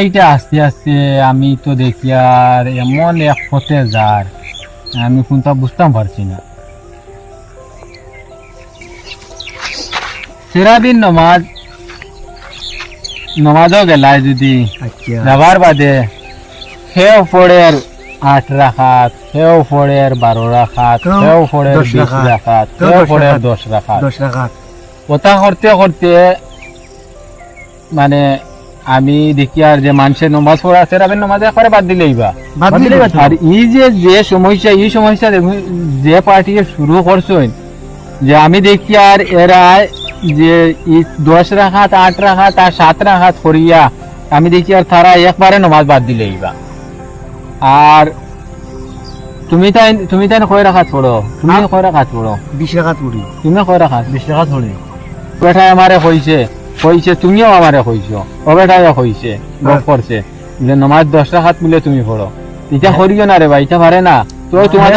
এইটা আস্তে আস্তে আমি তো দেখি আর এমন এক পথে যার আমি কোনটা বুঝতাম পারছি না। সেরাদিন নমাজ নমাজও গেলায় যদি আচ্ছা। যাবার বাদে সেও ফোড়ের আট রাখাত সেও ফোড়ের বারো রাখাত সেও ফোড়ের দশ বিশ রাখাত, সেও ফোড়ের দশ রাখাত। ওটা করতে করতে মানে আমি দেখি আর যে মানুষের নমাজ পড়া আছে রাবেন নমাজ একবারে বাদ দিলেই বা। বাদ দিলেই আর এই যে যে সমস্যা এই সমস্যা যে পার্টি শুরু করছেন যে আমি দেখি আর এরা যে দশ রাখাত আট রাখাত আর সাত রাখাত করিয়া আমি দেখি আর তারা একবারে নমাজ বাদ দিলেই বা। আর তুমি তাই তুমি তাই কয় রাখাত পড়ো? তুমি কয় রাখাত পড়ো? বিশ টাকা তুলি তুমি কয় রাখাত? বিশ টাকা ধরে বেটাই আমারে কইছে কইছে তুমিও আমারে ও বেটাই কইছে গপ হ্যাঁ। করছে। যে নমাজ দশ রাখাত মিলে তুমি পড়ো। এটা করিও না রে ভাই এটা পারে না। তো তোমার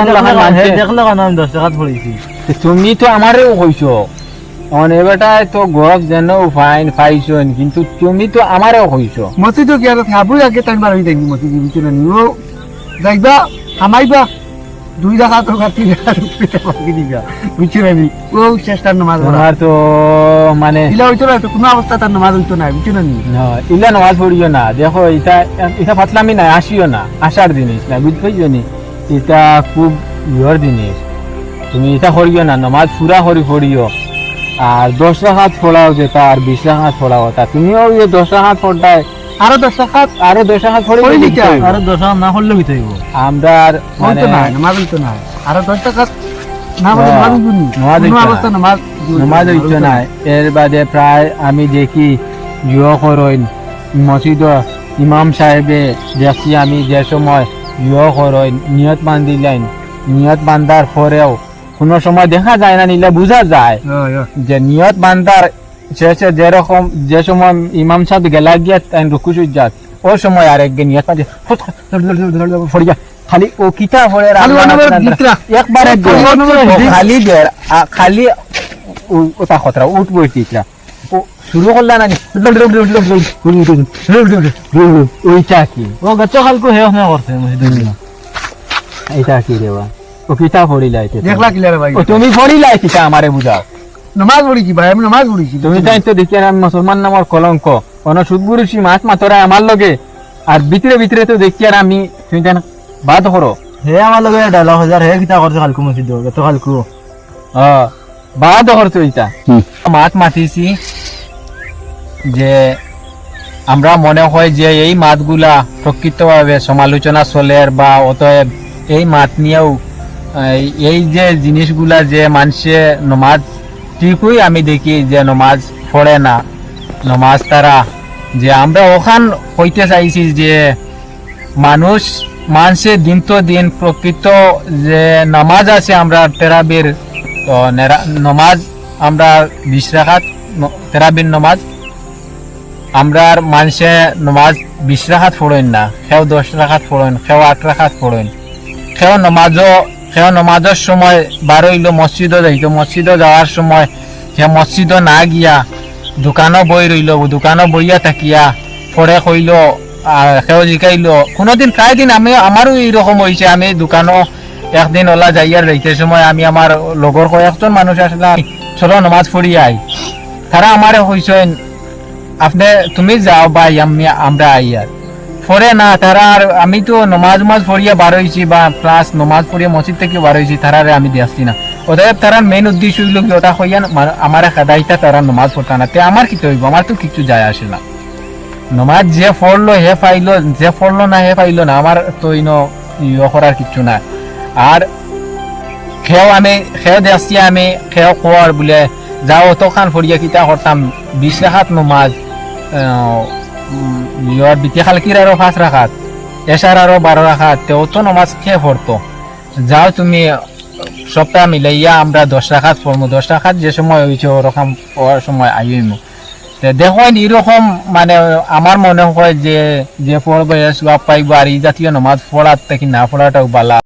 দেখল কেন আমি দশ টাকা পড়েছি তুমি তো আমারেও অন এবারটায় তো যেন ফাইন পাইছো কিন্তু তুমি তো আমারেও কইছো মতি তো কি আর আগে টাইম বার হয়ে থাকি মতি না নিও যাইবা হামাইবা দুই টাকা তো কাটি বুঝছ ও নামাজ পড়া। তো মানে ইলা হইতো না তো কোনো অবস্থা তার নামাজ হইতো না বুঝছ না ইলা নমাজ পড়িও না। দেখো এটা এটা ফাতলামি না আসিও না আসার জিনিস না বুঝতে নি? এটা খুব ইয়র জিনিস। তুমি এটা করিও না নমাজ পুরা করি পড়িও। আর দশ রাখাত পড়াও যেটা আর বিশ রাখাত পড়াও তা। তুমিও ওই দশ রাখাত পড়তায় আরও দশ টাকা আরও দশ নিতে। আর দশ টাকা না করলে হইতে হইব। আমরা মানে না হইতো না আরও দশ টাকা এর বাদে প্রায় আমি দেখি ইয় করইন মসজিদ ইমাম সাহেবে দেখি আমি যে সময় ইয় করইন নিয়ত বান্ধিলেন। নিয়ত বান্ধার পরেও কোনো সময় দেখা যায় না নিলে বোঝা যায় হয়, হয়। যে নিয়ত বান্ধার শেষে যেরকম যে সময় ইমাম সাহেব গেলা গিয়া তাই যাত ওই সময় আর খালি ও কিতা একবারে খালি খালি ওটা খতরা উঠবো টিকরা ও শুরু করলা না ওইটা কি ও গচ্ছ খালকো হে এইটা কি রেবা ও কিতা ফড়িলা ভাই তুমি ফড়িলা কিতা আমারে বুঝাও নামাজ পড়িছি ভাই আমি নামাজ পড়িছি। তুমি তাই তো দেখি আমি মুসলমান নামর কলঙ্ক। কোন সুদগুরুষি মাছ মাতরা আমার লগে আর ভিতরে ভিতরে তো দেখি আর আমি তুমি তাই বাদ করো। হে আমার লগে ডায়লগ হাজার হে কিতা করছে খালকো মসজিদ গত খালকো ও বাদ করছ এইটা। মাছ মাতিছি যে আমরা মনে হয় যে এই মাতগুলা প্রকৃতভাবে সমালোচনা চলের বা অতএব এই মাত নিয়েও এই- এই যে জিনিসগুলা যে মানুষে নমাজ ঠিকই আমি দেখি যে নমাজ পড়ে না। নমাজ তারা যে আমরা ওখান হইতে চাইছি যে মানুষ মানুষের দিন তো দিন প্রকৃত যে নামাজ আছে আমরা তেরাবির তো নমাজ আমরা বিশ রাখাত তেরাবির নমাজ আমরা মানুষে নমাজ বিশ রাখাত পড়েন না, সেও দশ রাখাত পড়েন, সেও আট রাখাত পড়েন। সেও নমাজও সেও নমাজের সময় বারোইলো মসজিদও যাইতো। মসজিদও যাওয়ার সময় সে মসজিদও না গিয়া দোকানও বই রইল দোকানও বইয়া থাকিয়া পরে কইল আর সেও জিকাইল, কোনোদিন প্রায় দিন আমি আমারও এইরকম হয়েছে আমি দোকানও একদিন ওলা যাইয়ার যাইতে সময় আমি আমার লগর কয়েকজন মানুষ আসলাম চলো নমাজ পড়ি আই। তারা আমারে কইছেন আপনি, তুমি যাও বা আমি আমরা আইয়ার পরে না, তারা আর আমি তো নমাজ মাজ পড়িয়া বার হয়েছি বা প্লাস নমাজ পড়িয়া মসজিদ থেকে বার হয়েছি তারারে আমি দিয়াছি না। অতএব তারা মেইন উদ্দেশ্য হইল কি, ওটা হইয়া আমার খাদাইটা তারা নমাজ পড়তা না। তে আমার কি হইব আমার তো কিছু যায় আসে না। নমাজ যে পড়ল, হে পাইলো, যে পড়ল না, হে পাইলো না, আমার তো ইন ইয়ে করার কিছু না আর খেও আমি, খেও দেখছি আমি, খেও খোয়ার বলে, যাও অতখান ফরিয়া কিতা করতাম বিশ রাখাত নমাজ ইয়র বিতিয়া খালকির আরও পাঁচ রাখাত এসার আরও বারো রাখাত তেও তো নমাজ খেয়ে পড়তো যাও তুমি সপ্তাহ মিলাইয়া আমরা দশ রাখাত পড়ব দশ রাখাত যে সময় হয়েছে ওরকম সময় আইমু দেখুন এরকম মানে আমার মনে হয় যে যে পড়বে সব পাইব, আর এই জাতীয় নমাজ পড়ার থেকে না পড়াটাও বালা।